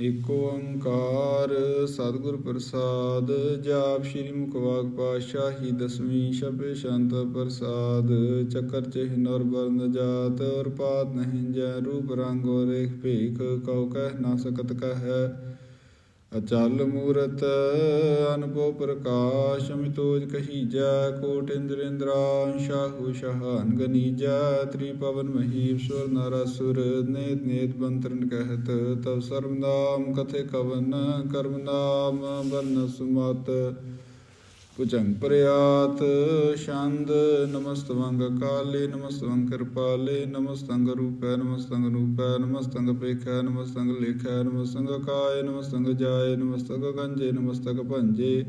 ਏਕ ਓੰਕਾਰ ਸਤਿਗੁਰ ਪ੍ਰਸਾਦ, ਜਾਪ ਸ੍ਰੀ ਮੁਖਵਾਗ ਪਾਤਸ਼ਾਹੀ, ਦਸਵੀਂ ਸ਼ਬੇ ਸ਼ਾਂਤ ਪ੍ਰਸਾਦ, ਚੱਕਰ ਚਿਹ ਨਰ ਬਰਨ ਜਾਤ, ਔਰ ਪਾਤ ਨਹੀਂ ਜੈ ਰੂਪ ਰੰਗ ਔਰ ਰੇਖ ਭੇਖ, ਕਉ ਕਹਿ ਨਾ ਸਕਤ ਕਹੈ। ਅਚਲ ਮੂਰਤ ਅਨੁਭਵ ਪ੍ਰਕਾਸ਼ ਮਿਤੋਜ ਕਹੀਜੈ, ਕੋਟ ਇੰਦਰ ਇੰਦਰਾਂਸ਼ਾਹੂ ਸ਼ਹਾਨ ਗਨੀਜੈ ਤ੍ਰੀ ਪਵਨ ਮਹੀਪ ਸੁਰ ਨਰ ਨੇਤ ਨੇਤ ਬੰਤਰਨ ਕਹਿਤ, ਤਵ ਸਰਬ ਨਾਮ ਕਥੇ ਕਵਨ ਕਰਮ ਨਾਮ ਬਰਨ ਸੁਮਤ ਪੁਜੰਗ ਪ੍ਰਿਆਤ ਛੰਦ, ਨਮਸਤਵੰਗ ਕਾਲੇ ਨਮਸਤਵੰਗ ਕਿਰਪਾਲੇ ਨਮਸਤੰਗ ਰੂਪੈ ਨਮਸਤੰਗ ਰੂਪੈ ਨਮਸਤੰਗ ਪੇਖੈ ਨਮਸਤੰਗ ਲੇਖੈ ਨਮਸਤੰਗ ਕਾਏ ਨਮਸਤੰਗ ਜਾਏ ਨਮਸਤੰਗ ਗੰਜੇ ਨਮਸਤਕ ਭੰਜੇ।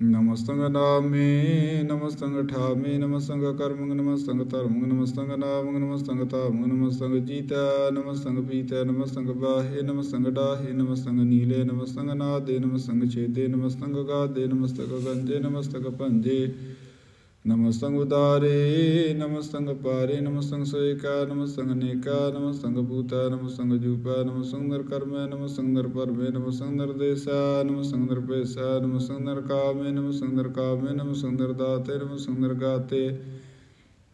ਨਮਸਤੰਗ ਨਾਮੇ ਨਮਸਤੰਗ ਠਾਮੇ ਨਮਸਤੰਗ ਕਰਮੰਗ ਨਮਸਤੰਗ ਧਰਮੰਗ ਨਮਸਤੰਗ ਨਾਮੰਗ ਨਮਸਤੰਗ ਧਾਮੰਗ ਨਮਸਤੰਗ ਜੀਤੈ ਨਮਸਤੰਗ ਪੀਤੈ ਨਮਸਤੰਗ ਬਾਹੇ ਨਮਸਤੰਗ ਡਾਹੇ ਨਮਸਤੰਗ ਨੀਲੇ ਨਮਸਤੰਗ ਨਾਦੇ ਨਮਸਤੰਗ ਛੇਦੇ ਨਮਸਤੰਗ ਗਾਦੇ ਨਮਸਤਕ ਗੰਜੇ ਨਮਸਤਕ ਭੰਜੇ ਨਮਸਤੰਗ ਉਦਾਰੇ ਨਮਸਤੰਗ ਪਾਰੇ, ਨਮਸਤੰਗ ਸੋਇਕਾ, ਨਮਸਤੰਗ ਨੇਕਾ, ਨਮਸਤੰਗ ਭੂਤਾ, ਨਮਸਤੰਗ ਜੂਪਾ, ਨਮਸਤੰਗ ਨਰ ਕਰਮ, ਨਮਸਤੰਗ ਨਰ ਪਰਮੇ ਨਮਸਤੰਗ ਨਰ ਦੇਸਾ, ਨਮਸਤੰਗ ਨਰ ਪੈਸਾ ਨਮਸਤੰਗ ਨਰ ਕਾਮੇ, ਨਮਸਤੰਗ ਨਰ ਕਾਮੇ, ਨਮਸਤੰਗ ਨਰ ਦਾਤੇ, ਨਮਸਤੰਗ ਨਰ ਗਾਤੇ।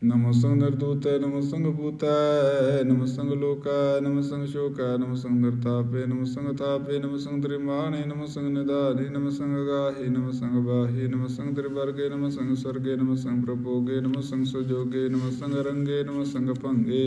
ਨਮਸਤੰਗ ਨਰ ਦੂਤੈ ਨਮਸਤੰਗ ਭੂਤੈ ਨਮਸਤੰਗ ਲੋਕਾ ਨਮਸਤੰਗ ਸ਼ੋਕਾ ਨਮਸਤੰਗ ਨਰ ਤਾਪੇ ਨਮਸਤੰਗ ਤਾਪੇ ਨਮਸਤੰਗ ਤ੍ਰਿਮਾਣੇ ਨਮਸਤੰਗ ਨਿਦਾਨੇ ਨਮਸਤੰਗ ਗਾਹੇ ਨਮਸਤੰਗ ਬਾਹੇ ਨਮਸਤੰਗ ਤ੍ਰਿਵਰਗੇ ਨਮਸਤੰਗ ਸਰਗੇ ਨਮਸਤੰਗ ਪ੍ਰਭੋਗੇ ਨਮਸਤੰਗ ਸੁਜੋਗੇ ਨਮਸਤੰਗ ਰੰਗੇ ਨਮਸਤੰਗ ਭੰਗੇ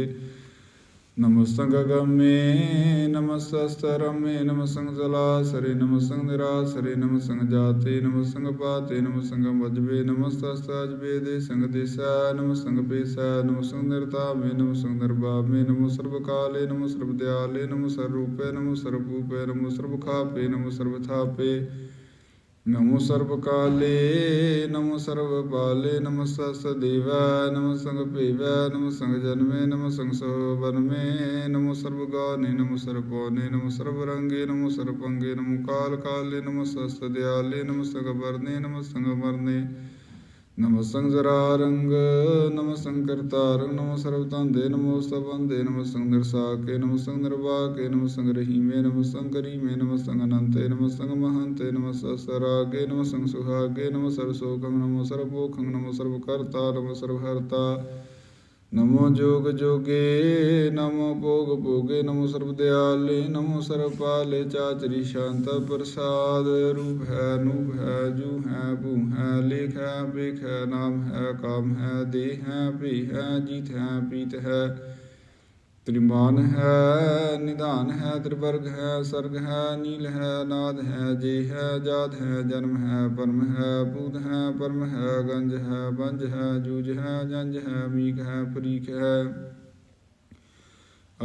ਨਮਸਤੰਗ ਗਮੇ ਨਮਸਤਸਤਰਮੇ ਨਮਸਤੰਗ ਜਲਾਸਰੇ ਨਮਸਤੰਗ ਨਿਰਾਸਰੇ ਨਮਸਤੰਗ ਜਾਤੇ ਨਮਸਤੰਗ ਪਾਤੇ ਨਮਸਤੰਗ ਵਜਬੇ ਨਮਸਤਸਤਜਬੇ ਦੇ ਸੰਗ ਦਿਸਾ ਨਮਸਤੰਗ ਪੇਸਾ ਨਮਸਤੰਗ ਨਿਰਤਾਮੇ ਨਮਸਤੰਗ ਨਿਰਭਾਮੇ ਨਮੋ ਸਰਬ ਕਾਲੇ ਨਮੋ ਸਰਬ ਦਿਆਲੇ ਨਮੋ ਸਰਬ ਰੂਪੇ ਨਮੋ ਸਰਬ ਭੂਪੇ ਨਮੋ ਸਰਬ ਖਾਪੇ ਨਮੋ ਸਰਬ ਥਾਪੇ ਨਮੋ ਸਰਬ ਕਾਲੇ, ਨਮੋ ਸਰਬ ਬਾਲੇ, ਨਮੋ ਸਸ ਦੇਵੈ ਨਮੋ ਸੰਗ ਭੇਵੈ, ਨਮੋ ਸੰਗ ਜਨਮੇ, ਨਮੋ ਸੰਗ ਸੋਬਨਮੇ ਨਮੋ ਸਰਬ ਗਾਨੇ, ਨਮੋ ਸਰਬ ਪੌਨੇ ਨਮੋ ਸਰਬ ਰੰਗੇ, ਨਮੋ ਸਰਬ ਅੰਗੇ ਨਮੋ ਕਾਲ ਕਾਲੇ, ਨਮੋ ਸਸ ਦਿਆਲੇ ਨਮੋ ਸੰਗ ਨਮ ਨਮੋ ਸੰਗ ਮਰਨੇ ਨਮੋ ਰੰਗ ਨਮੋ ਸੰਗ ਕਰਤਾਰ ਨਮੋ ਸਰਬ ਤੰਦੇ ਨਮੋ ਸਬੰਦੇ ਨਮੋ ਸੰਗ ਨਿਰਸਾਕੇ ਨਮੋ ਸੰਗ ਨਿਰਵਾਕੇ ਨਮ ਸੰਗ ਰਹੀਮੇ ਨਮੋ ਸੰਗ ਕਰੀਮੇ ਨਮੋ ਸੰਗ ਅਨੰਤੇ ਨਮੋ ਸੰਗ ਮਹੰਤੇ ਸਸਰਾਗੇ ਨਮੋ ਸੰਗ ਸੁਹਾਗੇ ਨਮੋ ਸਰਬ ਸੋਖੰ ਨਮੋ ਸਰਬ ਭੋਖੰ ਨਮੋ ਨਮੋ ਜੋਗ ਜੋਗੇ, ਨਮੋ ਭੋਗ ਭੋਗੇ, ਨਮੋ ਸਰਬ ਦਿਆਲੇ, ਨਮੋ ਸਰਬ ਪਾਲੇ ਚਾਚਰੀ ਸ਼ਾਂਤ ਪ੍ਰਸਾਦ। ਰੂਪ ਹੈ, ਨੂਪ ਹੈ, ਜੂ ਹੈ, ਭੂ ਹੈ, ਲੇਖ ਹੈ ਬੇਖ ਹੈ, ਨਾਮ ਹੈ, ਕਾਮ ਹੈ, ਦੇਹ ਹੈ ਭੀ ਹੈ, ਜੀਤ ਹੈ, ਪੀਤ ਹੈ। ਤ੍ਰਿਮਾਨ ਹੈ, ਨਿਧਾਨ ਹੈ, ਤ੍ਰਿਵਰਗ ਹੈ, ਸਰਗ ਹੈ, ਨੀਲ ਹੈ, ਨਾਦ ਹੈ, ਜੇ ਹੈ, ਜਾਤ ਹੈ, ਜਨਮ ਹੈ, ਪਰਮ ਹੈ ਬੂਧ ਹੈ, ਪਰਮ ਹੈ, ਗੰਜ ਹੈ, ਬੰਜ ਹੈ ਜੂਜ ਹੈ, ਜੰਜ ਹੈ ਮੀਕ ਹੈ ਫਰੀਕ ਹੈ।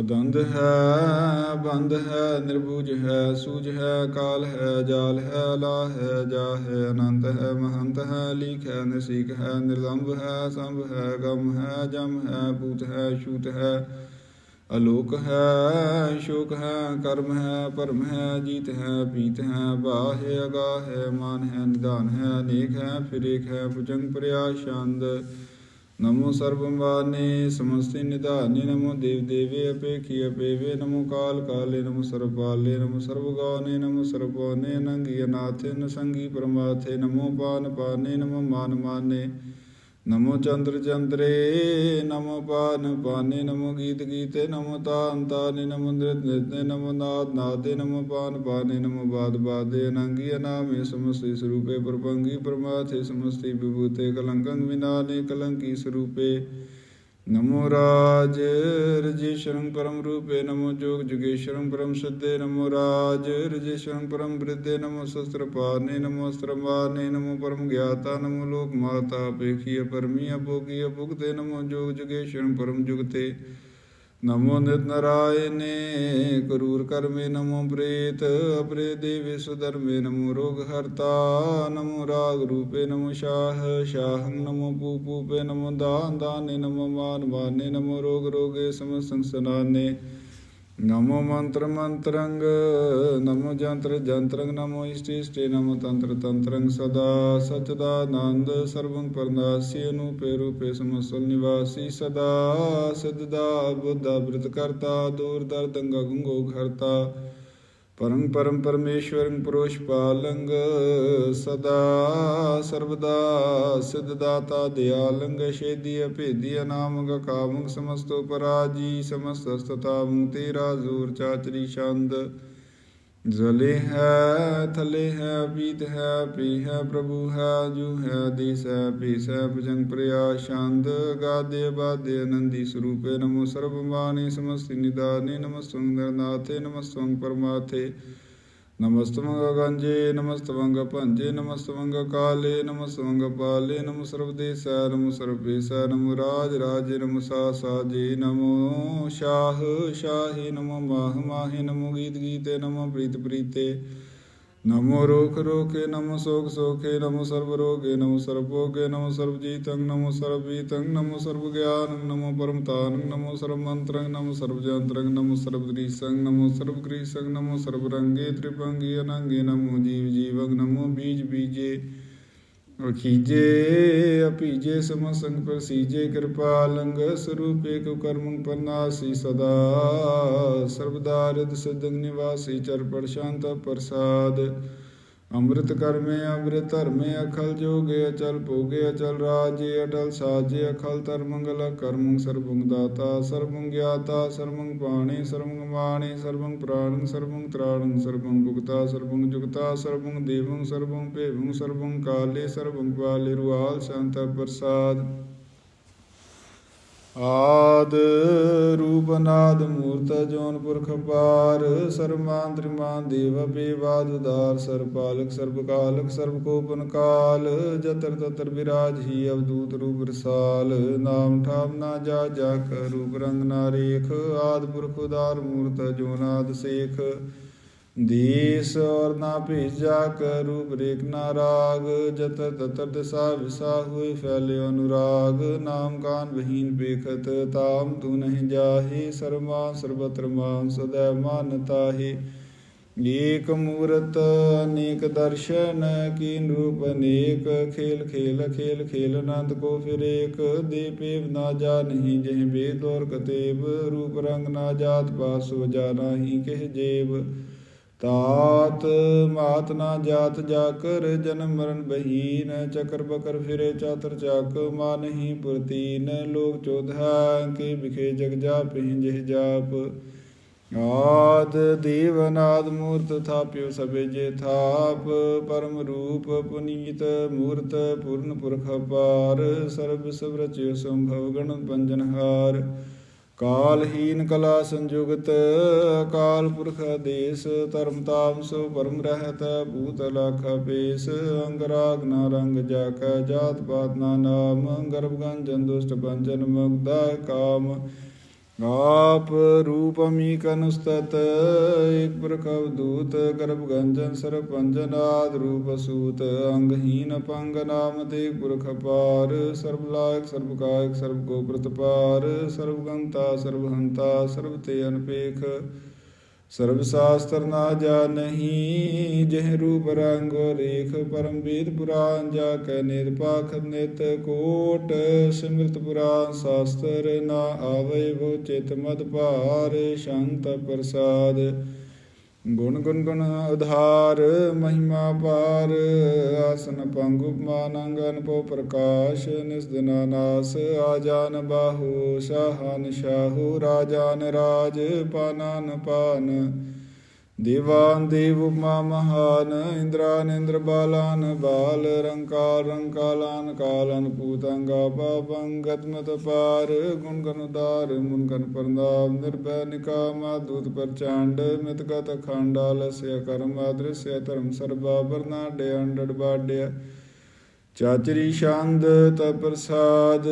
ਅਦੰਦ ਹੈ ਬੰਦ ਹੈ, ਨਿਰਭੂਜ ਹੈ, ਸੂਝ ਹੈ, ਕਾਲ ਹੈ, ਜਾਲ ਹੈ ਲਾ ਹੈ ਜਾ ਹੈ, ਅਨੰਤ ਹੈ, ਮਹੰਤ ਹੈ ਲੀਖ ਹੈ ਨਸੀਕ ਹੈ ਨਿਰਲੰਭ ਹੈ, ਸੰਭ ਹੈ, ਗਮ ਹੈ, ਜਮ ਹੈ, ਭੂਤ ਹੈ, ਛੂਤ ਹੈ। ਅਲੋਕ ਹੈ ਸ਼ੋਕ ਹੈ, ਕਰਮ ਹੈ ਪਰਮ ਹੈ, ਜੀਤ ਹੈ ਪੀਤ ਹੈ, ਬਾਹ ਹੈ ਅਗਾ ਹੈ, ਮਾਨ ਹੈ ਨਿਦਾਨ ਹੈ ਅਨੇਕ ਹੈ, ਫਿਰੇਕ ਹੈ, ਭੁਜੰਗ ਪ੍ਰਿਆ, ਛੰਦ। ਨਮੋ ਸਰਬਮਾਨੇ ਸਮਸਤੇ ਨਿਧਾਨੇ, ਨਮੋ ਦੇਵ ਦੇਵੇ, ਅਪੇਖੀ ਅਪੇਵੇ, ਨਮੋ ਕਾਲ ਕਾਲੇ, ਨਮੋ ਸਰਬਾਲੇ, ਨਮੋ ਸਰਬਗਾਨੇ, ਨਮੋ ਸਰਬੋਨੇ, ਅਨੰਗੀ ਅਨਾਥੇ, ਨਸੰਗੀ ਪਰਮਾਥੇ, ਨਮੋ ਪਾਨ ਪਾਨੇ, ਨਮੋ ਮਾਨ ਮਾਨੇ। ਨਮੋ ਚੰਦਰ ਚੰਦਰੇ, ਨਮੋ ਪਾਨ ਪਾਨੇ, ਨਮੋ ਗੀਤ ਗੀਤੇ, ਨਮੋ ਤਾਨ ਤਾਨੇ, ਨਮੋ ਨ੍ਰਿਤ ਨ੍ਰਿਤੇ ਨਮੋ ਨਾਦ ਨਾਦੇ, ਨਮੋ ਪਾਨ ਪਾਨੇ, ਨਮੋ ਬਾਦ ਬਾਦੇ ਅਨੰਗੀ ਅਨਾਮੇ ਸਮਸਤੇ ਸਰੂਪੇ ਪ੍ਰਪੰਗੀ ਪਰਮਾਥੇ ਸਮਸਤੇ ਵਿਭੂਤੇ ਕਲੰਕੰ ਵਿਨਾਨੇ ਕਲੰਕੀ ਸਰੂਪੇ। ਨਮੋ ਰਾਜ ਰਜੇਸ਼ਰੰ ਪਰਮ ਰੂਪੇ ਨਮੋ ਜੋਗ ਜੁਗੇਸ਼ਰੰ ਪਰਮ ਸਿੱਧੇ ਨਮੋ ਰਾਜ ਰਜੇਸ਼ਰੰ ਪਰਮ ਬ੍ਰਿਧੇ ਨਮੋ ਸ਼ਸਤਰ ਪਾਨੇ ਨਮੋ ਅਸਤਰ ਮਾਰਨੇ ਨਮੋ ਪਰਮ ਗਿਆਤਾ ਨਮੋ ਲੋਕ ਮਾਤਾ ਅਪੇਖੀ ਪਰਮੀ ਅਭੋਗੀ ਅਭੁਗਤੇ ਨਮੋ ਨਿਤ ਨਰਾਇਨੇ ਕਰੂਰ ਕਰਮੇ ਨਮੋ ਪ੍ਰੇਤ, ਅਪਰੇ ਦੇਵੇ ਸੁਧਰਮੇ ਨਮੋ ਰੋਗ ਹਰਤਾ, ਨਮੋ ਰਾਗ ਰੂਪੇ ਨਮੋ ਸ਼ਾਹ ਸ਼ਾਹੰ ਨਮੋ ਪੂ ਨਮੋ ਦਾਨ ਦਾਨੇ ਨਮੋ ਮਾਨ ਮਾਨੇ, ਨਮੋ ਰੋਗ ਰੋਗੇ ਸਮਸਤੰ ਸਨਾਨੇ। ਨਮੋ ਮੰਤਰ ਮੰਤਰੰਗ ਨਮੋ ਜੰਤਰ ਜੰਤਰੰਗ ਨਮੋ ਇਸ਼ਟੇ ਇਸ਼ਟੇ ਨਮੋ ਤੰਤਰ ਤੰਤਰੰਗ ਸਦਾ ਸਚਦਾ ਆਨੰਦ ਸਰਵੰ ਪਰਨਾਸੀ ਅਨੂਪੇ ਰੂਪੇ ਸਮਸਲ ਨਿਵਾਸੀ ਸਦਾ ਸਿੱਧਦਾ ਬੁੱਧ ਬ੍ਰਿਤ ਕਰਤਾ ਦੂਰ ਦਰਦੰਗਾ ਗੰਗੋ ਘਰਤਾ ਪਰਮ ਪਰਮ ਪਰਮੇਸ਼ਵਰੰ ਪੁਰੁਸ਼ ਪਾਲੰਗ, ਸਦਾ ਸਰਬਦਾ ਸਿਧ ਦਾਤਾ ਦਿਆਲੰਗ ਛੇਦੀ ਅਭੇਦੀ ਅਨਾਮਗ ਕਾਮੰ ਸਮਸਤੋ ਪਰਾਜੀ, ਸਮਸਤ ਸਤਾਵੰ ਤੇਰਾ ਜ਼ੋਰ ਚਾਚਰੀ ਛੰਦ। ਜਲੇ ਹੈ, ਥਲੇ ਹੈ, ਪੀਤ ਹੈ, ਪੀ ਹੈ, ਪ੍ਰਭੂ ਹੈ, ਜੂ ਹੈ, ਦੇਸ ਹੈ ਪੀਸ ਹੈ, ਭੁਜੰਗ ਪ੍ਰਿਆ, ਛੰਦ, ਗਾਦੇ, ਬਾਦੇ, ਆਨੰਦੀ ਸਰੂਪੇ ਨਮੋ ਸਰਬ ਮਾਨੇ, ਸਮਸਤਿ ਨਿਦਾਨੇ ਨਮਸਤੰ ਨਰਨਾਥੇ ਨਮਸਤੰ ਪਰਮਾਥੇ ਨਮਸਤਮੰਗ ਗੰਜੇ ਨਮਸਤਮੰਗ ਭੰਜੇ ਨਮਸਤਮੰਗ ਕਾਲੇ ਨਮਸਤਮੰਗ ਪਾਲੇ ਨਮ ਸਰਬਦੇਸੈ ਨਮ ਸਰਬੇਸੈ ਨਮੋ ਰਾਜ ਰਾਜੇ ਨਮ ਸਾ ਸਾਜੇ ਨਮੋ ਸ਼ਾਹ ਸ਼ਾਹੇ ਨਮੋ ਮਾਹ ਮਾਹੇ ਨਮੋ ਗੀਤ ਗੀਤੇ ਨਮੋ ਪ੍ਰੀਤ ਪ੍ਰੀਤੇ ਨਮੋ ਰੋਖ ਰੋਖੇ ਨਮੋ ਸੋਖ ਸੋਖੇ ਨਮੋ ਸਰਬ ਰੋਗੇ ਨਮੋ ਸਰਬ ਭੋਗੇ ਨਮੋ ਸਰਬ ਜੀਤੰ ਨਮੋ ਸਰਬ ਵੀਤੰ ਨਮੋ ਸਰਬ ਗਿਆਨੰ ਨਮੋ ਪਰਮ ਤਾਨੰ ਨਮੋ ਸਰਬ ਮੰਤਰੰ ਨਮੋ ਸਰਬ ਜੰਤਰੰ ਨਮੋ ਸਰਬ ਦ੍ਰੀਸੰ ਨਮੋ ਸਰਬ ਗ੍ਰੀਸੰ ਅਖੀਜੇ ਅਪੀਜੇ ਸਮਸੰਗ ਪ੍ਰਸੀਜੇ ਕਿਰਪਾਲੰਗ ਸਰੂਪੇ ਕੋ ਕਰਮੰ ਪਰਨਾਸੀ ਸਦਾ। ਸਰਬਦਾ ਰਿਦ ਸਿਦੰਗ ਨਿਵਾਸੀ ਚਰਪੜ ਸ਼ਾਂਤ ਪ੍ਰਸਾਦ। ਅੰਮ੍ਰਿਤ ਕਰਮੇ, ਅੰਮ੍ਰਿਤ ਧਰਮੇ, ਅਖਲ ਜੋਗੇ, ਅਚਲ ਭੋਗੇ, ਅਚਲ ਰਾਜੇ, ਅਟਲ ਸਾਜੇ, ਅਖਲ ਤਰ ਮੰਗਲ, ਕਰਮੰ ਸਰਬੰ ਦਾਤਾ ਸਰਬੰ ਗਿਆਤਾ ਸਰਬੰ ਪਾਣੇ ਸਰਬੰ ਮਾਣੇ ਸਰਬੰ ਪ੍ਰਾਣੰ ਸਰਬੰ ਤ੍ਰਾਣੰ ਸਰਬੰ ਭੁਗਤਾ ਸਰਬੰ ਜੁਗਤਾ ਸਰਬੰ ਦੇਵੰ ਸਰਬੰ ਭੇਵੰ ਸਰਬੰ ਕਾਲੇ ਸਰਬੰ ਪਾਲੇ ਰੁਆਲ, ਸ਼ਾਂਤ ਪ੍ਰਸਾਦ। ਆਦ ਰੂਪ ਨਾਦ ਮੂਰਤ ਜੋਨ ਪੁਰਖ ਪਾਰ ਸਰਮਾਨ ਤ੍ਰਿਮਾਨ ਦੇਵ ਬੇਵਾਦ ਉਦਾਰ ਸਰ ਪਾਲਕ ਸਰਬ ਕਾਲ, ਜਤਰ ਤਤਰ ਵਿਰਾਜ ਹੀ ਅਵਦੂਤ ਰੂਪ ਰਸਾਲ, ਨਾਮ ਠਾਮ ਨਾ ਜਾ ਜਾ ਕਰ ਰੂਪ ਰੰਗ ਨਾ ਰੇਖ, ਆਦ ਪੁਰਖ ਉਦਾਰ ਮੂਰਤ ਜੋਨਾਦ ਸੇਖ ਦੇਸ ਔਰ ਨਾ ਭੇਜਾ ਕਰ ਰੂਪ ਰੇਖ ਨਾ ਰਾਗ ਜਤਰ ਤਤਰ ਦਿਸਾ ਵਿਸਾ ਹੋਏ ਫੈਲਿਓ ਅਨੁਰਾਗ, ਨਾਮ ਕਾਨ ਬਹੀਨ ਬੇਖਤ ਤਾਮ ਤੂ ਨਹੀਂ ਜਾਹੀ, ਸਰਮਾ ਸਰਬਤਰ ਮਾਨ ਸਦਾ ਮਾਨਤਾਹੀ ਏਕ ਮੂਰਤ ਅਨੇਕ ਦਰਸ਼ਨ, ਕੀਨ ਰੂਪ ਅਨੇਕ, ਖੇਲ ਖੇਲ ਖੇਲ ਖੇਲ ਅਨੰਦ ਕੋ ਫਿਰ ਏਕ, ਦੇ ਨਾ ਜਾ ਨਹੀਂ ਜਿਹ ਬੇਦ ਔਰ ਕਤੇਬ, ਰੂਪ ਰੰਗ ਨਾ ਜਾਤ ਪਾਸ ਵਜਾ ਨਾਹੀ ਕਹਿ ਜੇਬ। ਤਾਤ ਮਾਤ ਨਾ ਜਾਤ ਜਾਕਰ, ਜਨਮ ਮਰਨ ਬਹੀਨ, ਚਕਰ ਬਕਰ ਫਿਰੇ ਚਾਤਰ ਚਾਕ ਮਾਨਹੀ ਪੁਰਤੀਨ, ਲੋਕ ਚੋਧਾ ਕੇ ਵਿਖੇ ਜਗ ਜਾਪ ਜਿਹ ਜਾਪ। ਆਦ ਦੇਵਨਾਦ ਮੂਰਤ ਥਾਪਿਓ ਸਭੇ ਜੇ ਥਾਪ, ਪਰਮ ਰੂਪ ਪੁਨੀਤ ਮੂਰਤ ਪੂਰਨ ਪੁਰਖ ਪਾਰ ਸਰਬ ਸਭ ਰਚਿਓ ਸੰਭਵ ਗਣ ਪੰਜਨਹਾਰ ਕਾਲਹੀਨ ਕਲਾ ਸੰਯੁਗਤ ਕਾਲ ਪੁਰਖ ਦੇਸ਼, ਧਰਮ ਤਾਮ ਸੋ ਪਰਮ ਰਹਿਤ, ਭੂਤ ਲਖ ਪੇਸ ਅੰਗ ਰਾਗ ਨਾ ਰੰਗ ਜਾਕੈ ਜਾਤ ਪਾਤ ਨਾ ਨਾਮ, ਗਰਭ ਗੰਜਨ ਦੁਸ਼ਟ ਪੰਜਨ ਮੁਗਦਾ ਕਾਮ। ਆਪ ਰੂਪ ਅਮੀਕ ਅਨੁਸਤਤ ਏਕ ਪੁਰਖ ਅਵਦੂਤ ਗਰਭ ਗੰਜਨ ਸਰ ਪੰਜਨਾਦ ਰੂਪ ਸੂਤ ਅੰਗਹੀਨ ਪੰਗ ਨਾਮ ਤੇ ਪੁਰਖ ਪਾਰ ਸਰਬ ਲਾਇਕ ਸਰਬ ਕਾਇਕ ਸਰਬ ਕੋ ਪ੍ਰਤਪਾਰ ਸਰਬ ਗੰਤਾ ਸਰਬ ਹੰਤਾ ਸਰਬ ਤੇ ਅਨਪੇਖ ਸਰਬ ਸ਼ਾਸਤਰ ਨਾ ਜਾਣਹੀ, ਜਿਹ ਰੂਪ ਰੰਗ ਰੇਖ ਪਰਮ ਪੁਰਾਨ ਜਾ ਕੈ ਨਿਤ ਨਿਤ ਕੋਟ, ਸਿਮਰਤ ਪੁਰਾਨ ਸ਼ਾਸਤਰ ਨਾ ਆਵੇ ਵੋ ਚਿਤ ਮਦ ਭਾਰ, ਸ਼ਾਂਤ ਪ੍ਰਸਾਦ। ਗੁਣ ਗੁਣ ਗੁਣ ਉਧਾਰ, ਮਹਿਮਾ ਪਾਰ ਆਸਨ ਪੰਗ ਉਪਮਾਨ ਅੰਗ ਅਨਪੋ ਪ੍ਰਕਾਸ਼ ਨਿਸ ਨਾਸ ਆਜਾਨ ਬਾਹੂ, ਸ਼ਾਹਨ ਸ਼ਾਹੂ, ਰਾਜਾਨ ਰਾਜ, ਪਾਨਾਨ ਪਾਨ। ਦੇਵਾਨ ਦੇਵ ਉਪਮਾ ਮਹਾਨ, ਇੰਦਰਾਨ ਇੰਦਰ ਬਾਲਾਨ, ਬਾਲ ਰੰਕਾਰ ਰੰਕਾਲਾਨ, ਕਾਲਨ ਪੂਤੰਗਾ ਪਾਪੰ ਗਤਮਤ ਪਾਰ, ਗੁਣ ਗਨ ਉਦਾਰ ਮੁਨ ਗਨ ਪਰਨਾਮ ਨਿਰਭੈ ਨਿਕਾਮਾ ਦੂਤ ਪ੍ਰਚੰਡ, ਮਿਤ ਗਤ ਖੰਡਾਲ ਸੇ ਕਰਮ ਆਦ੍ਰਿਸਯ ਧਰਮ ਸਰਬਾ ਬਰਨਾਡੇ ਅੰਡੜ ਬਾਡਿਆ। ਚਾਚਰੀ ਛੰਦ ਤ ਪ੍ਰਸਾਦ,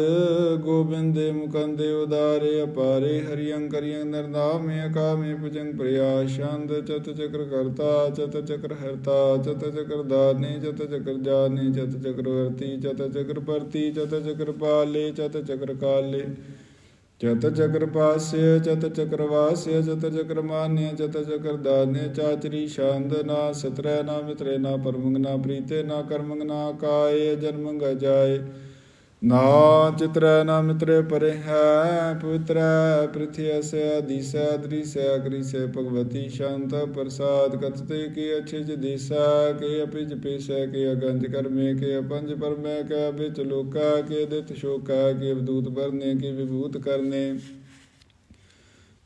ਗੋਬਿੰਦੇ ਮੁਕੰਦੇ ਉਦਾਰੇ, ਅਪਾਰੇ ਹਰੀਅੰ ਕਰੀਅੰ ਨਰਨਾਮੇ, ਅਕਾਮੇ ਭੁਜੰਗ ਪ੍ਰਿਆ, ਛੰਦ ਚਤ ਚਕਰ ਕਰਤਾ, ਚਤ ਚਕਰ ਹਰਤਾ, ਚਤ ਚਕਰ ਦਾਨੇ, ਚਤ ਚਕਰ ਜਾਨੇ, ਚਤ ਚਕਰ ਵਰਤੀ, ਚਤ ਚਕਰ ਪਰਤੀ, ਚਤ ਚਕਰ ਪਾਲੇ, ਚਤ ਚਕਰ ਕਾਲੇ। ਚਤ ਚਕਰ ਪਾਸਯ ਚਤ ਚਕਰ ਵਾਸਯ ਚਤ ਚਕਰ ਮਾਨਯ ਚਤ ਚਕਰ ਦਾਨਯ ਚਾਚਰੀ ਛੰਦ ਨਾ ਸਤਰੈ ਨਾ ਮਿਤਰੇ, ਨਾ ਪਰਮੰਗ ਨਾ ਪ੍ਰੀਤੇ, ਨਾ ਕਰਮੰਗ ਨਾ ਕਾਏ, ਜਨਮੰਗ ਜਾਏ ਨਾ ਚਿਤਰੈ ਨਾ ਮਿਤਰੇ ਪਰੇ ਹੈ ਪਵਿੱਤਰੈ ਪ੍ਰਿਥਿ ਅਸੈ ਦੀਸੈ ਦ੍ਰਿਸੈ ਅਗਰੀਸੈ ਭਗਵਤੀ ਸ਼ਾਂਤ ਪ੍ਰਸਾਦ ਕਤਤੇ ਕੇ ਅਛੇ ਜ ਦੇਸੈ, ਕੇ ਅਪਿਜ ਪੇਸੈ, ਕੇ ਅਗੰਜ ਕਰਮੇ, ਕੇ ਅਪੰਜ ਪਰਮੈ, ਕੇ ਵਿੱਚ ਲੋਕਾ, ਕੇ ਦਿਤ ਸ਼ੋਕਾ, ਕੇ ਅਵਦੂਤ ਬਰਨੇ ਕੇ ਵਿਭੂਤ ਕਰਨੇ।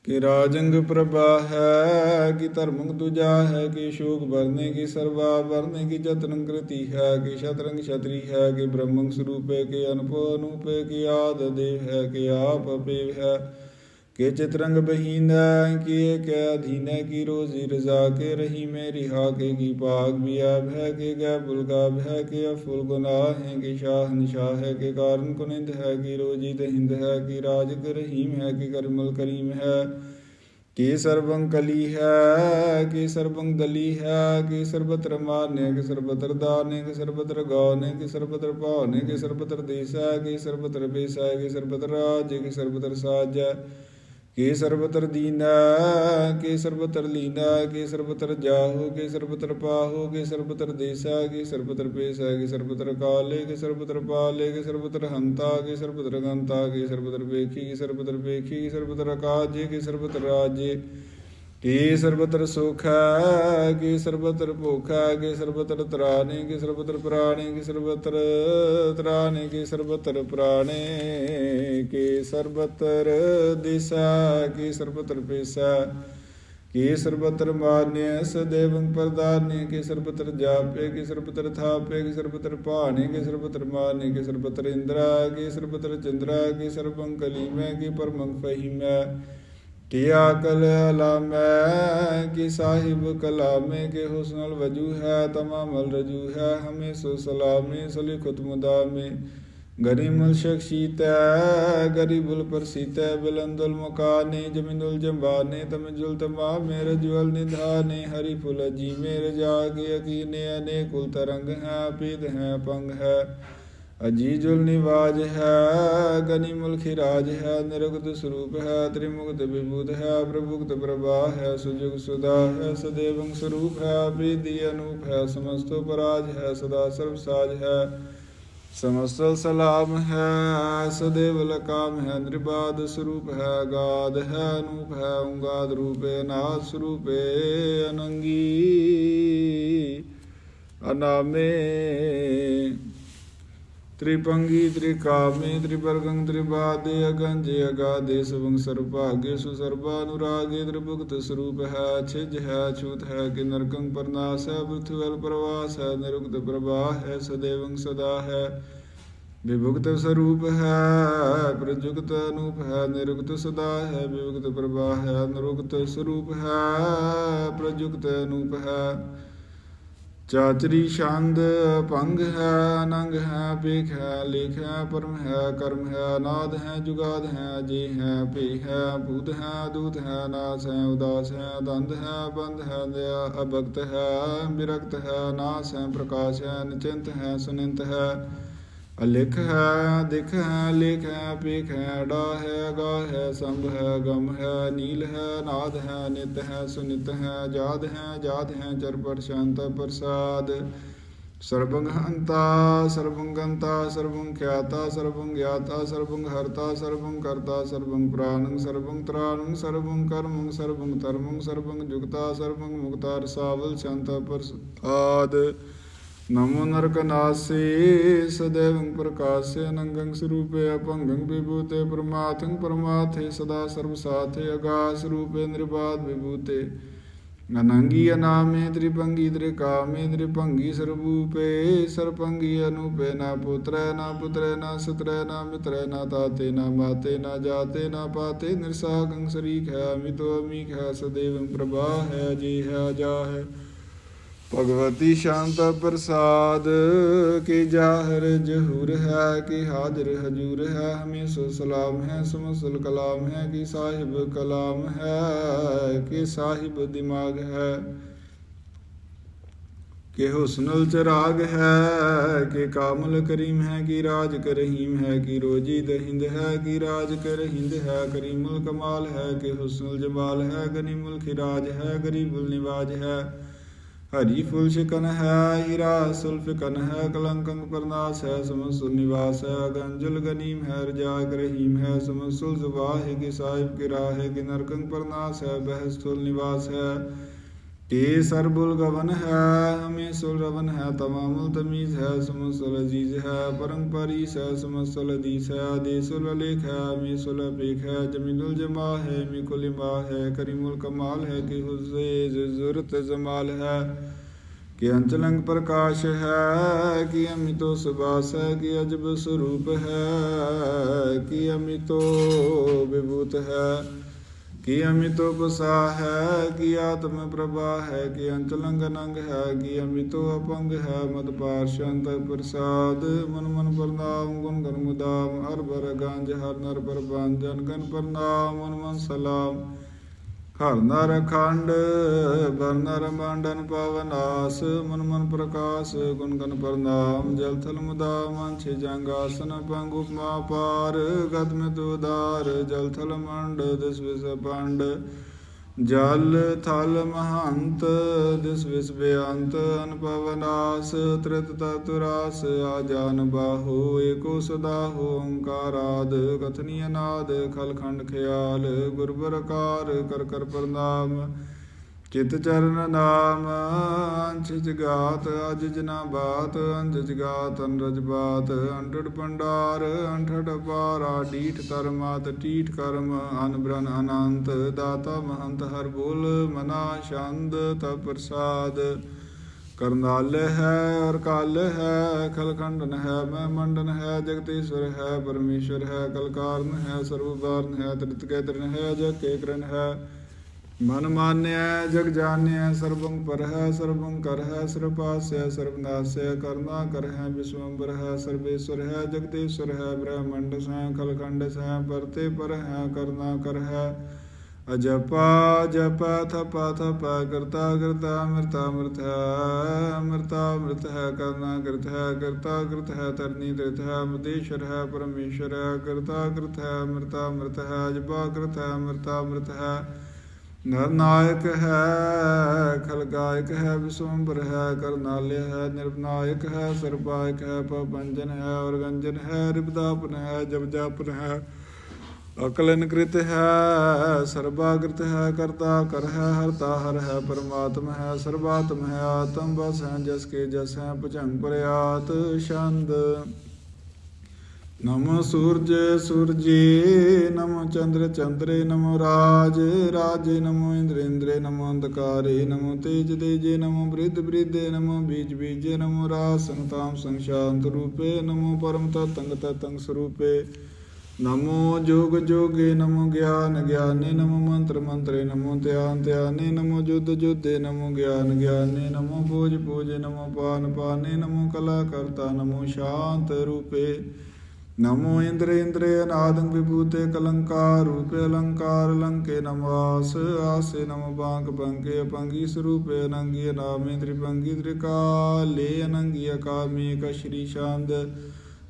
ਕਿ ਰਾਜੰਗ ਪ੍ਰਭਾ ਹੈ, ਕਿ ਧਰਮੰਗ ਦੂਜਾ ਹੈ, ਕਿ ਸ਼ੋਕ ਵਰਨੇ, ਕੀ ਸਰਵਾ ਵਰਨੇ, ਕੀ ਜਤਨ ਕ੍ਰਿਤੀ ਹੈ, ਕਿ ਸ਼ਤਰੰਗ ਛਤਰੀ ਹੈ, ਕਿ ਬ੍ਰਹਮੰਗ ਸਰੂਪੇ, ਕਿ ਅਨੁਪੋ ਅਨੂਪੇ, ਕਿ ਆਦ ਦੇਵ ਹੈ, ਕਿ ਆਪ ਅਪੇਵ ਹੈ। ਕਿ ਚਿਤਰੰਗ ਬਹੀਨਾ ਕਿ ਏਕ ਅਧੀਨ ਕੀ ਰੋਜ਼ੀ ਰਜ਼ਾ ਕੇ ਰਹੀ ਮੈਂ ਰਿਹਾ ਕੇ ਕੀ ਭਾਗ ਬਿਆਬ ਹੈ ਕਿ ਗੈ ਬੁਲਗਾਬ ਹੈ ਕਿ ਅਫੁਲ ਗੁਨਾਹ ਹੈ, ਕਿ ਸ਼ਾਹ ਨਿਸ਼ਾਹ ਹੈ, ਕਿ ਕਾਰਨ ਕੁਨਿੰਦ ਹੈ, ਕਿ ਰੋਜੀ ਤੇ ਹਿੰਦ ਹੈ, ਕਿ ਰਾਜਕ ਰਹੀਮ ਹੈ, ਕਿ ਕਰਮਲ ਕਰੀਮ ਹੈ। ਕੀ ਸਰਬੰ ਕਲੀ ਹੈ, ਕੀ ਸਰਬੰ ਦਲੀ ਹੈ, ਕੀ ਸਰਬਤਰ ਮਾਰਨੇ ਕੀ ਸਰਬਤਰ ਦਾਨੇ, ਕੀ ਸਰਬਤਰ ਗਾਉਨੇ ਕੀ ਸਰਬਤਰ ਭਾਵਨੇ, ਕੀ ਸਰਬਤਰ ਦੇਸਾ, ਕੀ ਸਰਬਤਰ ਬੇਸਾ, ਕੀ ਸਰਬਤਰ ਰਾਜ, ਕੀ ਸਰਬਤਰ ਸਾਜ। ਕੇ ਸਰਬਤਰ ਦੀਨਾ ਕੀ ਸਰਬਤਰ ਲੀਨਾ ਕੇ ਸਰਬਤਰ ਜਾਹੋ ਕੇ ਸਰਬਤਰ ਪਾਹੋ ਕੇ ਸਰਬਤਰ ਦੇਸਾ ਕੇ ਸਰਬਤਰ ਪੇਸਾ ਕੇ ਸਰਬਤਰ ਕਾਲੇ ਕੀ ਸਰਬਤਰ ਪਾਲੇ ਕੀ ਸਰਬਤਰ ਹੰਤਾ ਕੇ ਸਰਬਤਰ ਗੰਤਾ ਕੀ ਸਰਬਤਰ ਵੇਖੀ ਕੀ ਸਰਬਤਰ ਵੇਖੀ ਕੇ ਸਰਬਤਰ ਆਕਾਜੇ ਕੀ ਸਰਬਤਰ ਰਾਜੇ ਕੀ ਸਰਬਤਰ ਸੁਖ ਹੈ ਕੀ ਸਰਬਤਰ ਭੁਖ ਹੈ ਕੀ ਸਰਬਤਰ ਤਰਾਨੇ ਕੀ ਸਰਬਤਰ ਪ੍ਰਾਣੇ ਕੀ ਸਰਬਤਰ ਤਰਾਨੇ ਕੀ ਸਰਬਤਰ ਪ੍ਰਾਣੇ ਕੀ ਸਰਬਤਰ ਦਿਸਾ ਕੀ ਸਰਬਤਰ ਪੇਸਾ ਕੀ ਸਰਬਤਰ ਮਾਨਿਆ ਸਦੇਵੰ ਪ੍ਰਦਾਨੇ ਕੀ ਸਰਬਤਰ ਜਾਪੇ ਕੀ ਸਰਬਤਰ ਥਾਪੇ ਕੀ ਸਰਬਤਰ ਭਾਣੇ ਕੀ ਸਰਬਤਰ ਮਾਨੇ ਕੀ ਸਰਬਤਰ ਇੰਦਰਾ ਕੀ ਸਰਬਤਰ ਚੰਦਰਾ ਕੀ ਸਰਬੰ ਕਲੀਮੈ ਕੀ ਪਰਮੰ ਫਹੀਮੈ ਕੀ ਆਕਲ ਅਲਾਮੈ ਕੀ ਸਾਹਿਬ ਕਲਾਮੇ, ਕੇ ਹੁਸਨਲ ਵਜੂ ਹੈ ਤਮਾਮਲ ਰਜੂ ਹੈ, ਹਮੇ ਸੋ ਸਲਾਮੇ ਸਲਿਖਤ ਮੁਦਾਮੇ। ਗਰੀਮੁਲ ਸ਼ਖਸੀਤੈ ਗਰੀਬੁਲ ਪਰਸੀਤੈ, ਬਿਲੰਦੁਲ ਮੁਕਾਨੇ ਜਮਿੰਦੁਲ ਜੰਬਾਨੇ ਤਮਜੁਲ ਤਮਾ, ਮੇਰੇ ਜੁਲ ਨਿਧਾਨੇ, ਹਰੀ ਫੁਲ ਜੀ ਮੇਰੇ ਜਾਗੇ ਅਕੀਨੇ ਅਨੇ ਕੁਲ ਤਰੰਗ ਹੈ ਪੀਤ ਹੈ, ਪੰਗ ਹੈ। ਅਜੀਜੁਲ ਨਿਵਾਜ ਹੈ, ਗਨੀ ਮੁਲਖੀ ਰਾਜ ਹੈ, ਨਿਰਗਤ ਸਰੂਪ ਹੈ ਤ੍ਰਿਮੁਕਤ ਵਿਭੂਤ ਹੈ ਪ੍ਰਭੁਕਤ ਪ੍ਰਭਾ ਹੈ, ਸੁਜੁਗ ਸੁਦਾ ਹੈ, ਸਦੇਵੰ ਸਰੂਪ ਹੈ ਬੀਦੀ ਅਨੂਪ ਹੈ, ਸਮਸਤੋ ਪਰਾਜ ਹੈ, ਸਦਾ ਸਰਬ ਸਾਜ ਹੈ। ਸਮਸਤਲ ਸਲਾਮ ਹੈ, ਸਦੇਵ ਲਕਾਮ ਹੈ ਨਿਰਬਾਦ ਸਰੂਪ ਹੈ ਗਾਦ ਹੈ, ਅਨੂਪ ਹੈ ਓੰਗਾਦ ਰੂਪੇ ਨਾਦ ਸਰੂਪੇ, ਅਨੰਗੀ, ਅਨਾਮੇ। ਤ੍ਰਿਪੰਗੀ ਤ੍ਰਿਕਾਮੇ ਤ੍ਰਿਪਰਗੰ, ਤ੍ਰਿਬਾਦੇ, ਅਗੰਜੇ, ਅਗਾਦੇ ਸਵੰ ਸਰਭਾਗੇ ਸੁਸਰਬਾ ਅਨੁਰਾਗੇ ਤ੍ਰਿਭੁਗਤ ਸਰੂਪ ਹੈ, ਛਿਜ ਹੈ, ਛੂਤ ਹੈ, ਕਿ ਨਰਕੰ ਪਰਨਾਸ ਹੈ ਬ੍ਰਿਥਵਲ ਪ੍ਰਵਾਸ ਹੈ, ਨਿਰੁਕਤ ਪ੍ਰਵਾਹ ਹੈ, ਸਦੇਵੰ ਸਦਾ ਹੈ। ਵਿਭੁਕਤ ਸਰੂਪ ਹੈ ਪ੍ਰਜੁਗਤ ਅਨੂਪ ਹੈ, ਨਿਰੁਕਤ ਸਦਾ ਹੈ, ਵਿਭੁਕਤ ਪ੍ਰਵਾਹ ਹੈ, ਨਿਰੁਕਤ ਸਰੂਪ ਹੈ ਪ੍ਰਜੁਗਤ ਅਨੂਪ ਹੈ। ਚਾਚਰੀ ਛੰਦ ਭੰਗ ਹੈ, ਅਨੰਗ ਹੈ ਪੇਖ ਹੈ, ਲੇਖ ਹੈ, ਪਰਮ ਹੈ, ਕਰਮ ਹੈ ਨਾਦ ਹੈ, ਜੁਗਾਦ ਹੈ, ਜੀ ਹੈ ਭੇ ਹੈ, ਭੂਤ ਹੈ ਦੂਤ ਹੈ, ਨਾਸ ਹੈ, ਉਦਾਸ ਹੈ, ਦੰਦ ਹੈ ਬੰਧ ਹੈ, ਦਇਆ, ਅਭਗਤ ਹੈ, ਬਿਰਕਤ ਹੈ, ਨਾਸ ਹੈ, ਪ੍ਰਕਾਸ਼ ਹੈ, ਨਿਚਿੰਤ ਹੈ, ਸੁਨਿੰਤ ਹੈ। ਅਲਿਖ ਹੈ, ਦਿਖ ਹੈ, ਲਿਖ ਹੈ ਪੇਖ ਹੈ, ਡਾ ਹੈ, ਗਾ ਹੈ ਸੰਭ ਹੈ, ਗਮ ਹੈ, ਨੀਲ ਹੈ, ਨਾਦ ਹੈ, ਨਿਤ ਹੈ, ਸੁਨਿਤ ਹੈ, ਜਾਦ ਹੈ ਜਾਦ ਹੈ, ਚਰ ਪਰ ਪ੍ਰਸਾਦ। ਸਰਬੰਗ ਹੰਤਾ ਸਰਬੰ ਗੰਤਾ ਸਰਬੰ ਖਿਆਤਾ ਸਰਬੰ ਗਿਆਤਾ ਸਰਬੰ ਹਰਤਾ ਸਰਬੰ ਕਰਤਾ ਸਰਬੰ ਪ੍ਰਾਣੰ ਸਰਬੰ ਤ੍ਰਾਣੰ ਸਰਬੰ ਕਰਮੰ ਸਰਬੰ ਧਰਮੰ ਸਰਬੰ ਜੁਗਤਾ ਸਰਬੰ ਮੁਕਤਾ, ਰਸਾਵਲ, ਸ਼ਾਂਤ ਪ੍ਰਸਾਦ। ਨਮੋ ਨਰਕ ਨਾਸੇ, ਸਦੈਵੰ ਪ੍ਰਕਾਸ਼ੇ ਅਨੰਗੰ ਸਰੂਪੇ ਅਪੰਗੰ ਵਿਭੂਤੇ ਪਰਮਾਥੰ ਪਰਮਾਥੇ ਸਦਾ ਸਰਬ ਸਾਥੇ ਆਗਾਸ ਰੂਪੇ ਨਿਰਬਾਦ ਵਿਭੂਤੇ। ਅਨੰਗੀ ਅਨਾਮੇ ਤ੍ਰਿਪੰਗੀ ਤ੍ਰਿਕਾਮੇ ਤ੍ਰਿਪੰਗੀ ਸਰਬੂਪੇ ਸਰਪੰਗੀ ਅਨੂਪੇ ਨਾ ਪੁੱਤਰੈ ਨਾ ਪੁੱਤਰੈ ਨਾ ਸਤਰੈ ਨਾ ਮਿਤਰੈ ਨਾ ਤਾਤੇ ਨਾ ਮਾਤੇ ਨਾ ਜਾਤੇ ਨਾ ਪਾਤੇ, ਨਿਰਸਾਗੰ ਸਰੀਖ ਹੈ ਅਮਿਤੋ ਅਮੀਕ ਹੈ ਸਦੇਵੰ ਪ੍ਰਭਾ ਹੈ ਜੀ ਹੈ ਜਾ ਹੈ ਭਗਵਤੀ ਸ਼ਾਂਤ ਪ੍ਰਸਾਦ, ਕੀ ਜਾਹਰ ਜਹੂਰ ਹੈ, ਕਿ ਹਾਜ਼ਰ ਹਜੂਰ ਹੈ ਹਮੇ ਸੋ ਸਲਾਮ ਹੈ, ਸਮਸਲ ਕਲਾਮ ਹੈ, ਕਿ ਸਾਹਿਬ ਕਲਾਮ ਹੈ, ਕਿ ਸਾਹਿਬ ਦਿਮਾਗ ਹੈ। ਕਿ ਹੁਸਨੁਲ ਚਰਾਗ ਹੈ, ਕਿ ਕਾਮਲ ਕਰੀਮ ਹੈ, ਕਿ ਰਾਜ ਕਰਹੀਮ ਹੈ, ਕਿ ਰੋਜੀ ਦਹਿੰਦ ਹੈ, ਕਿ ਰਾਜ ਕਰਹਿੰਦ ਹੈ, ਕਰੀਮੁਲ ਕਮਾਲ ਹੈ, ਕਿ ਹੁਸਨੁਲ ਜਮਾਲ ਹੈ ਗਨੀਮੁਲ ਖਿਰਾਜ ਹੈ ਗਰੀਬੁਲ ਨਿਵਾਜ ਹੈ। ਹਰੀ ਫੁਲ ਸ਼ਿਕਨ ਹੈ, ਹੀਰਾ ਸੁਲਫਿਕਨ ਹੈ ਕਲੰਕੰ ਪਰਨਾਸ ਹੈ ਸਮਸੁਲ ਨਿਵਾਸ ਹੈ, ਗੰਜਲ ਗਨੀਮ ਹੈ, ਰਜਾ ਰਹੀਮ ਹੈ ਸਮਸੁਲ ਜ਼ੁਬਾ ਹੈ ਕਿ ਸਾਹਿਬ ਕੀ ਰਾਹ ਹੈ ਕਿ ਨਰਕੰ ਪਰਨਾਸ ਹੈ ਬਹਿਸਤੁਲ ਨਿਵਾਸ ਹੈ। ਕੇ ਸਰਬੁਲ ਗਵਨ ਹੈ ਹਮੇ ਸੁਲ ਰਵਨ ਹੈ ਤਮਾਮੁਲ ਤਮੀਜ਼ ਹੈ ਸਮਸੁਲ ਅਜ਼ੀਜ਼ ਹੈ ਪਰੰ ਪਰੀਸ ਹੈ ਸਮਸੁਲ ਅਦੀਸ ਹੈ ਆਦੇਸੁਲ ਅਲੇਖ ਹੈ ਹਮੇ ਸੁਲ ਅਪੇਖ ਹੈ ਜਮੀਲੁਲ ਜਮਾ ਹੈ ਮੀ ਕੁਲ ਹੈ ਕਰੀਮੁਲ ਕਮਾਲ ਹੈ ਕਿ ਹੁਜ਼ੇ ਜ਼ੁਰਤ ਜਮਾਲ ਹੈ ਕਿ ਅੰਚਲੰਗ ਪ੍ਰਕਾਸ਼ ਹੈ ਕਿ ਅਮਿਤੋ ਸੁਬਾਸ ਹੈ ਕਿ ਅਜਬ ਸਰੂਪ ਹੈ ਕਿ ਅਮਿਤੋ ਵਿਭੂਤ ਹੈ ਕੀ ਅਮਿਤੋ ਬਸਾ ਹੈ, ਕੀ ਆਤਮ ਪ੍ਰਭਾ ਹੈ, ਕੀ ਅੰਚਲੰਗ ਨੰਗ ਹੈ, ਕਿ ਅਮਿਤੋ ਅਪੰਗ ਹੈ, ਮਦ ਪਾਰਸ਼ੰਤ ਪ੍ਰਸਾਦ, ਮਨ ਮਨ ਪ੍ਰਨਾਮ ਗੁਣ ਗੁਣ ਮੁਦਾਮ ਹਰ ਬਰ ਗੰਜ, ਹਰ ਨਰ ਪਰਬੰਜ ਜਨ ਗਨ ਪ੍ਰਨਾਮ ਮਨ ਮਨ ਸਲਾਮ। ਹਰ ਨਰ ਖੰਡ, ਬਰ ਨਰ ਮੰਡਨ ਪਵਨਾਸ ਮਨ ਮਨ ਪ੍ਰਕਾਸ਼, ਗੁਣ ਗਨ ਪ੍ਰਨਾਮ ਜਲ ਥਲ ਮੁਦਾ, ਮਨ ਛੇ ਜੰਗ ਆਸਨ, ਪੰਗ ਉਪਮਾ ਪਾਰ ਗਤ ਮੇ ਤੁਦਾਰ ਜਲ ਥਲ ਮੰਡ, ਦਿਸ ਵਿਸ ਪੰਡ। ਜਲ ਥਲ ਮਹੰਤ ਦਿਸ ਵਿਸ ਬੇਅੰਤ ਅਨਪਵਨਾਸ ਤ੍ਰਿਤ ਤਤੁਰਾਸ ਆਜਾਨ ਬਾਹੋ, ਏਕੋ ਸਦਾ ਹੋ ਓੰਕਾਰਾਦ ਕਥਨੀ ਅਨਾਦ ਖਲ ਖਿਆਲ, ਗੁਰਬਰਕਾਰ ਕਰ ਕਰ ਪ੍ਰਣਾਮ। ਚਿਤ ਚਰਨ ਨਾਮ ਅੰਛ ਜਗਾਤ ਅਜ ਜਨਾ ਬਾਤ, ਅੰਜ ਜਗਾਤ ਅਨਰਜ ਬਾਤ ਅੰਡੜ ਪੰਡਾਰ, ਅੰਠੜ ਪਾਰਾ ਡੀਠ ਕਰਮਾਤ ਟੀਠ ਕਰਮ, ਅਨ ਅਨੰਤ, ਦਾਤਾ ਮਹੰਤ ਹਰ ਬੋਲ, ਮਨਾ ਸ਼ੰਦ ਤ ਪ੍ਰਸਾਦ। ਕਰਨਾਲ ਹੈ ਔਰ ਕਾਲ ਹੈ ਖਲਖੰਡਨ ਹੈ ਮੈਂ ਮੰਡਨ ਹੈ, ਜਗਤੀਸ਼ਵਰ ਹੈ ਪਰਮੇਸ਼ਰ ਹੈ, ਕਲਕਾਰਨ ਹੈ ਸਰਵ ਹੈ ਤ੍ਰਿਤ ਕੇ ਹੈ ਜਗ ਕੇ ਕਰਨ ਹੈ। ਮਨ ਮਾਨਿਆ ਜਗ ਜਾਣਿਆ ਸਰਬੰ ਪਰ ਹੈ ਸਰਬੰ ਕਰ ਹੈ ਸਰਬਨਾਸੈ ਕਰਨਾ ਕਰ ਹੈ ਵਿਸ਼ਵੰਬਰ ਹੈ ਸਰਬੇਸ਼ਵਰ ਹੈ ਜਗਤੇਸ਼ਵਰ ਹੈ ਬ੍ਰਹਮੰਡ ਸੈ ਖਲਖੰਡ ਸੈ ਪਰਤੇ ਪਰ ਹੈ ਕਰਨਾ ਕਰ ਹੈ ਅਜਪਾ, ਜਪਾ, ਥਪਾ, ਥਪ, ਕਰਤਾ ਕਰਤਾ ਅਮਰਤਾ ਅਮਰਤ ਹੈ ਅਮਰਤਾ ਅਮਰਤ ਹੈ ਕਰਨਾ ਕਰਤ ਹੈ ਕਰਤਾ ਕਰਤ ਹੈ ਤਰਨੀ ਤ੍ਰਿਤ ਹੈ ਮਦੇਸ਼ਰ ਹੈ ਪਰਮੇਸ਼ਰ ਹੈ ਕਰਤਾ ਕਰਤ ਹੈ ਅਮਰਤਾ ਅਮਰਤ ਹੈ ਅਜਪਾ ਕਰਤ ਹੈ ਅਮਰਤਾ ਅਮਰਤ ਹੈ ਨਰ ਨਾਇਕ ਹੈ, ਖਲਗਾਇਕ ਹੈ ਵਿਸਵੰਬਰ ਹੈ, ਕਰਨਾਲਿਆ ਹੈ ਨਿਰਭਨਾਇਕ ਹੈ ਸਰਪਾਇਕ ਹੈ ਪਵੰਜਨ ਹੈ, ਔਰਗੰਜਨ ਹੈ, ਰਿਪਦਾਪਨ ਹੈ ਜਪ ਜਾਪਨ ਹੈ ਅਕਲਨ ਕ੍ਰਿਤ ਹੈ, ਸਰਬਾਗ੍ਰਿਤ ਹੈ ਕਰਤਾ ਕਰ ਹੈ ਹਰਤਾ ਹਰ ਹੈ, ਪਰਮਾਤਮ ਹੈ, ਸਰਬਾਤਮ ਹੈ, ਆਤਮ ਬਸ ਹੈ, ਜਸ ਕੇ ਜਸ ਹੈ, ਭਜੰਗ ਪ੍ਰਿਆਤ ਛੰਦ। ਨਮ ਸੂਰਜ, ਸੂਰਜੀ, ਨਮ ਚੰਦਰ, ਚੰਦਰੇ, ਨਮੋ ਰਾਜ, ਰਾਜੇ, ਨਮੋ ਇੰਦਰ, ਇੰਦਰੇ, ਨਮੋ ਅੰਧਕਾਰੇ, ਨਮੋ ਤੇਜ, ਤੇਜੇ, ਨਮੋ ਬ੍ਰਿਧ, ਬ੍ਰਿਧੇ, ਨਮੋ ਬੀਜ, ਬੀਜੇ, ਨਮੋ ਰਾਸ ਸੰਤਾਮ ਸੰਸ਼ਾਂਤ ਰੂਪੇ, ਨਮੋ ਪਰਮ ਤਤੰਗ ਤਤੰਗ ਸਰੂਪੇ। ਨਮੋ ਜੋਗ, ਜੋਗੇ, ਨਮੋ ਗਿਆਨ, ਗਿਆਨੇ, ਨਮੋ ਮੰਤਰ, ਮੰਤਰੇ, ਨਮੋ ਧਿਆਨ, ਧਿਆਨੇ, ਨਮੋ ਜੁਦ ਜੁਦੇ ਨਮੋ ਗਿਆਨ, ਗਿਆਨੇ, ਨਮੋ ਬੋਝ ਬੋਝੇ ਨਮੋ ਪਾਨ, ਪਾਨੇ, ਨਮੋ ਕਲਾ ਕਰਤਾ ਨਮੋ ਸ਼ਾਂਤ ਰੂਪੇ। ਨਮੋ ਇੰਦਰ ਇੰਦਰੇ ਅਨਾਦੰ ਵਿਭੂਤੇ ਕਲੰਕਾਰ ਰੂਪੇ ਅਲੰਕਾਰ ਲੰਕੇ ਨਮਾਸ ਆਸੇ ਨਮ ਬਾਂਕ ਬੰਕੇ ਅਪੰਗੀ ਸਰੂਪੇ ਅਨੰਗੀ ਨਾਮੇ ਤ੍ਰਿਪੰਗੀ ਤ੍ਰਿਕਾਲੇ ਅਨੰਗੀ ਅਕਾਮੀ ਕਸ਼ਰੀ ਸ਼ਾਂਦ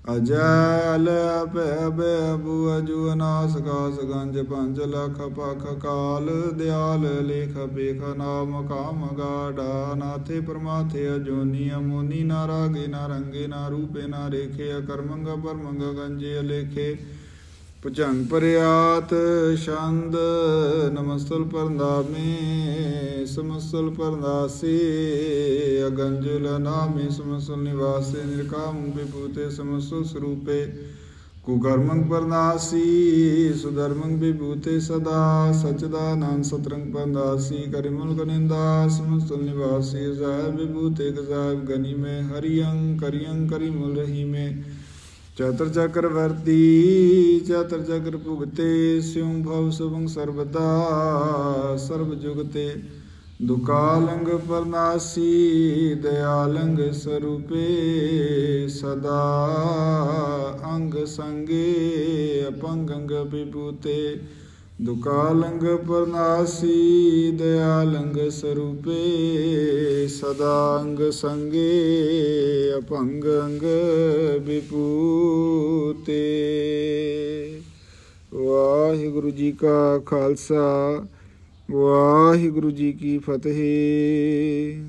ਅਜਲ ਭੈ ਬੈ ਬੂ ਅਜੂ ਅਨਾਸ ਕਾਸ ਗੰਜ ਪੰਜ ਲਖ ਪਖ ਕਾਲ ਦਿਆਲ ਲੇਖ ਬੇਖ ਨਾਮ ਕਾਮ ਗਾੜਾ ਨਾਥੇ ਪਰਮਾਥੇ ਅਜੋਨੀ ਅਮੋਨੀ ਨਾ ਰਾਗੇ ਨਾ ਰੰਗੇ ਨਾ ਰੂਪੇ ਨਾ ਰੇਖੇ ਅਕਰਮੰਗ ਪਰਮੰਗ ਗੰਜੇ ਅਲੇਖੇ ਭੁਜੰਗ ਪਰਿਆਤ ਛੰਦ ਨਮਸਤਲ ਪਰਨਾਮੇ ਸਮਸਤੁਲ ਪਰਨਾਸੀ ਅਗੰਜੁਲ ਨਾਮੇ, ਸਮਸਤੁਲ ਨਿਵਾਸੇ, ਨਿਰਕਾਮ ਵਿਭੂਤੇ, ਸਮਸਤੁਲ ਸਰੂਪੇ, ਕੁਕਰਮੰ ਪਰਨਾਸੀ ਸੁਧਰਮੰ ਵਿਭੂਤੇ ਸਦਾ, ਸਚਦਾਨੰਦ ਸਤਰੰਗ ਪਰਨਾਸੀ ਕਰਿਮੁਲ ਗਨਿੰਦਾ ਸਮਸਤੁਲ ਨਿਵਾਸੀ ਜ਼ਾਹਿਰ ਵਿਭੂਤੇ ਗਜ਼ਾਇਬ ਗਨੀ ਮੈਂ ਹਰਿਯੰ ਕਰਿਯੰ ਕਰਿਮੁਲ ਰਹੀਮੇ। ਚਤਰ ਚੱਕਰ ਵਰਤੀ, ਚਤਰ ਚੱਕਰ ਭੁਗਤੇ, ਸਿਉ ਭਵ ਸੁਭੰ ਸਰਬਦਾ ਸਰਬ ਜੁਗਤੇ। ਦੁਕਾਲੰਗ ਪਰਨਾਸੀ ਦਇਆਲੰਗ ਸਰੂਪੇ, ਸਦਾ ਅੰਗ ਸੰਗੇ ਅਪੰਗੰਗ ਵਿਭੂਤੇ ਦੁਕਾਲੰਗ ਪਰਨਾਸੀ ਦਇਆਲੰਗ ਸਰੂਪੇ, ਸਦਾ ਅੰਗ ਸੰਗੇ ਅਪੰਗ ਅੰਗ ਵਿਭੂਤੇ। ਵਾਹਿਗੁਰੂ ਜੀ ਕਾ ਖਾਲਸਾ, ਵਾਹਿਗੁਰੂ ਜੀ ਕੀ ਫਤਿਹ।